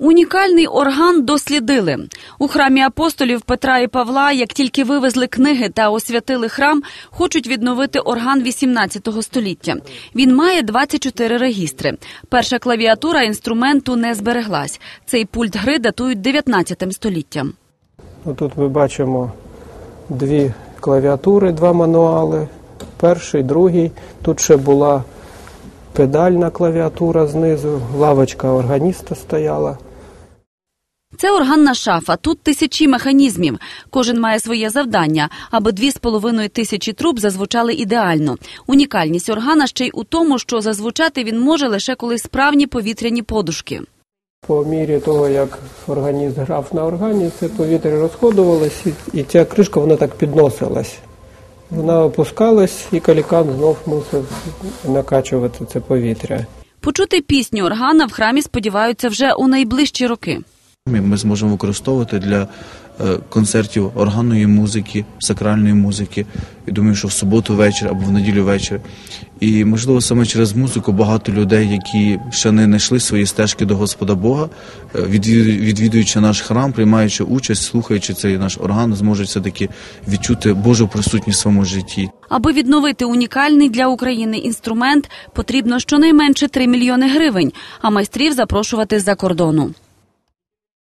Унікальний орган дослідили у храмі апостолів Петра і Павла. Як тільки вивезли книги та освятили храм, хочуть відновити орган 18 століття. Він має 24 регістри. Перша клавіатура інструменту не збереглась. Цей пульт гри датують 19 століттям. Ну, Тут ми бачимо дві клавіатури, два мануали. Перший, другий. Тут ще була педальна клавіатура знизу, лавочка органіста стояла. Це органна шафа. Тут тисячі механізмів. Кожен має своє завдання, аби дві з половиною тисячі труб зазвучали ідеально. Унікальність органа ще й у тому, що зазвучати він може лише коли справні повітряні подушки. По мірі того, як органіст грав на органі, це повітря розходувалось, і- і ця кришка вона так підносилась. Вона опускалась, і калікан знов мусив накачувати це повітря. Почути пісню органа в храмі сподіваються вже у найближчі роки. Ми зможемо використовувати для е, концертів органної музики, сакральної музики. І думаю, що в суботу вечір або в неділю вечір. І можливо саме через музику багато людей, які ще не знайшли свої стежки до Господа Бога, е, відвідуючи наш храм, приймаючи участь, слухаючи цей наш орган, зможуть все таки відчути Божу присутність в своєму житті. Аби відновити унікальний для України інструмент, потрібно щонайменше 3 мільйони гривень, а майстрів запрошувати з-за кордону.